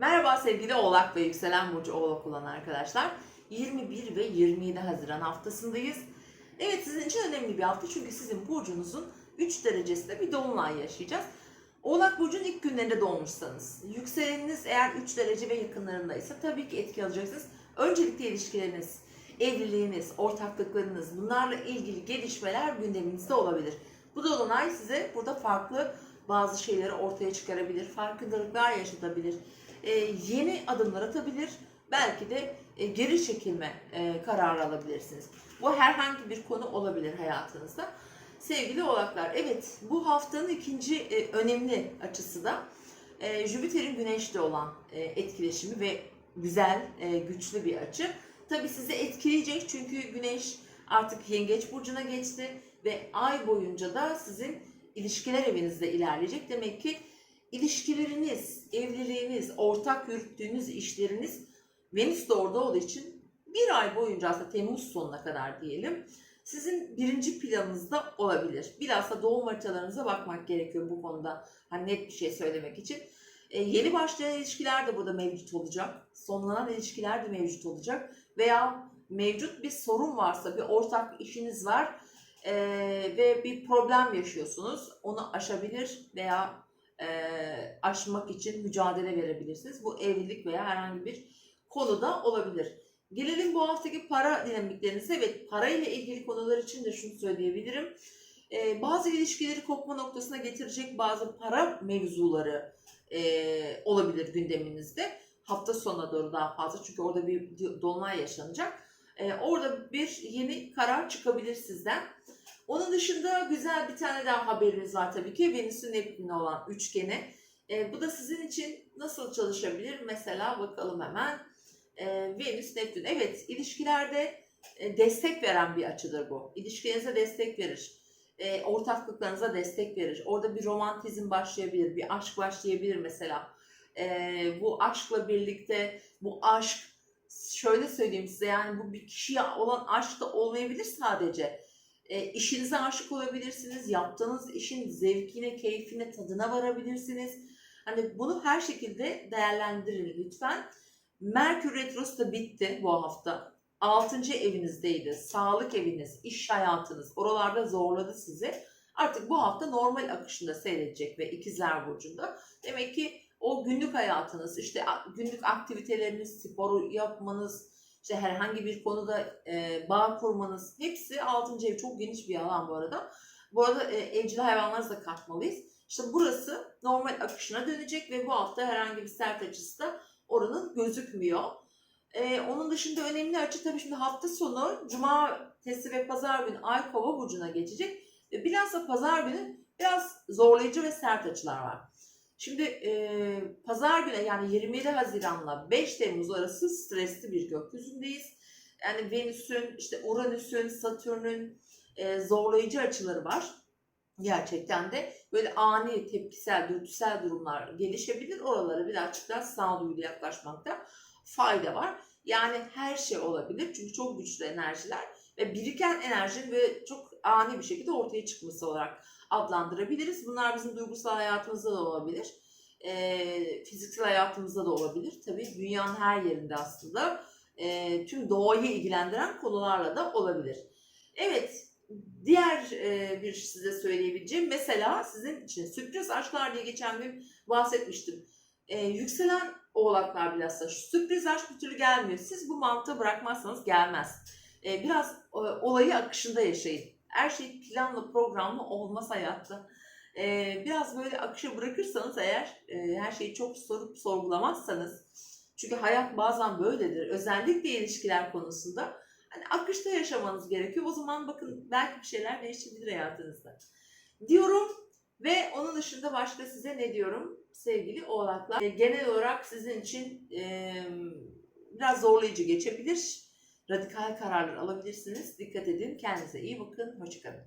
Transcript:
Merhaba sevgili Oğlak ve Yükselen Burcu Oğlak olan arkadaşlar. 21 ve 27 Haziran haftasındayız. Evet sizin için önemli bir hafta çünkü sizin burcunuzun 3 derecesinde bir dolunay yaşayacağız. Oğlak Burcu'nun ilk günlerinde doğmuşsanız, yükseleniniz eğer 3 derece ve yakınlarındaysa tabii ki etki alacaksınız. Öncelikle ilişkileriniz, evliliğiniz, ortaklıklarınız bunlarla ilgili gelişmeler gündeminizde olabilir. Bu dolunay size burada farklı bazı şeyleri ortaya çıkarabilir, farkındalıklar yaşatabilir, e, yeni adımlar atabilir, belki de e, geri çekilme e, kararı alabilirsiniz. Bu herhangi bir konu olabilir hayatınızda. Sevgili oğlaklar, evet bu haftanın ikinci e, önemli açısı da Jüpiter'in Güneş'te olan etkileşimi ve güzel, güçlü bir açı. Tabii sizi etkileyecek çünkü Güneş artık Yengeç Burcu'na geçti ve ay boyunca da sizin ilişkiler evinizde ilerleyecek. Demek ki ilişkileriniz, evliliğiniz, ortak yürüttüğünüz işleriniz Venüs de orada olduğu için bir ay boyunca aslında Temmuz sonuna kadar diyelim sizin birinci planınızda olabilir. Bilhassa doğum haritalarınıza bakmak gerekiyor bu konuda. Hani net bir şey söylemek için. E, yeni başlayan ilişkiler de burada mevcut olacak. Sonlanan ilişkiler de mevcut olacak. Veya mevcut bir sorun varsa, bir ortak işiniz var e, ve bir problem yaşıyorsunuz. Onu aşabilir veya e, aşmak için mücadele verebilirsiniz. Bu evlilik veya herhangi bir konuda olabilir. Gelelim bu haftaki para dinamiklerinize. Evet para ile ilgili konular için de şunu söyleyebilirim. Ee, bazı ilişkileri kopma noktasına getirecek bazı para mevzuları e, olabilir gündeminizde. Hafta sonuna doğru daha fazla çünkü orada bir dolunay yaşanacak. Ee, orada bir yeni karar çıkabilir sizden. Onun dışında güzel bir tane daha haberimiz var tabii ki. Venüs'ün Neptün'e olan üçgeni. Ee, bu da sizin için nasıl çalışabilir? Mesela bakalım hemen e, Venüs, Neptün. Evet, ilişkilerde e, destek veren bir açıdır bu. İlişkilerinize destek verir. E, ortaklıklarınıza destek verir. Orada bir romantizm başlayabilir, bir aşk başlayabilir mesela. E, bu aşkla birlikte, bu aşk, şöyle söyleyeyim size yani bu bir kişiye olan aşk da olmayabilir sadece. E, işinize aşık olabilirsiniz, yaptığınız işin zevkine, keyfine, tadına varabilirsiniz. Hani bunu her şekilde değerlendirin lütfen. Merkür Retrosu da bitti bu hafta. 6. evinizdeydi. Sağlık eviniz, iş hayatınız oralarda zorladı sizi. Artık bu hafta normal akışında seyredecek ve ikizler burcunda. Demek ki o günlük hayatınız, işte günlük aktiviteleriniz, sporu yapmanız, işte herhangi bir konuda e, bağ kurmanız hepsi 6. ev çok geniş bir alan bu arada. Bu arada e, evcil hayvanlarınızı da katmalıyız. İşte burası normal akışına dönecek ve bu hafta herhangi bir sert açısı da oranın gözükmüyor. Ee, onun dışında önemli açı tabii şimdi hafta sonu cumartesi ve pazar günü ay kova burcuna geçecek. Bilhassa pazar günü biraz zorlayıcı ve sert açılar var. Şimdi e, pazar günü yani 27 Haziran'la 5 Temmuz arası stresli bir gökyüzündeyiz. Yani Venüs'ün, işte Uranüs'ün, Satürn'ün e, zorlayıcı açıları var. Gerçekten de böyle ani tepkisel, dürtüsel durumlar gelişebilir. Oralara birazcık daha sağduyulu yaklaşmakta fayda var. Yani her şey olabilir çünkü çok güçlü enerjiler ve biriken enerjinin ve çok ani bir şekilde ortaya çıkması olarak adlandırabiliriz. Bunlar bizim duygusal hayatımızda da olabilir. E, fiziksel hayatımızda da olabilir. Tabii dünyanın her yerinde aslında e, tüm doğayı ilgilendiren konularla da olabilir. Evet, diğer e, bir size söyleyebileceğim mesela sizin için sürpriz aşklar diye geçen gün bahsetmiştim. E, yükselen oğlaklar bilhassa sürpriz aşk bir türlü gelmiyor. Siz bu mantığı bırakmazsanız gelmez. E, biraz e, olayı akışında yaşayın. Her şey planlı programlı olmaz hayatta. E, biraz böyle akışa bırakırsanız eğer e, her şeyi çok sorup sorgulamazsanız çünkü hayat bazen böyledir. Özellikle ilişkiler konusunda hani akışta yaşamanız gerekiyor. O zaman bakın belki bir şeyler değişebilir hayatınızda. Diyorum ve onun dışında başka size ne diyorum sevgili oğlaklar? E, genel olarak sizin için e, biraz zorlayıcı geçebilir. Radikal kararlar alabilirsiniz. Dikkat edin. Kendinize iyi bakın. Hoşçakalın.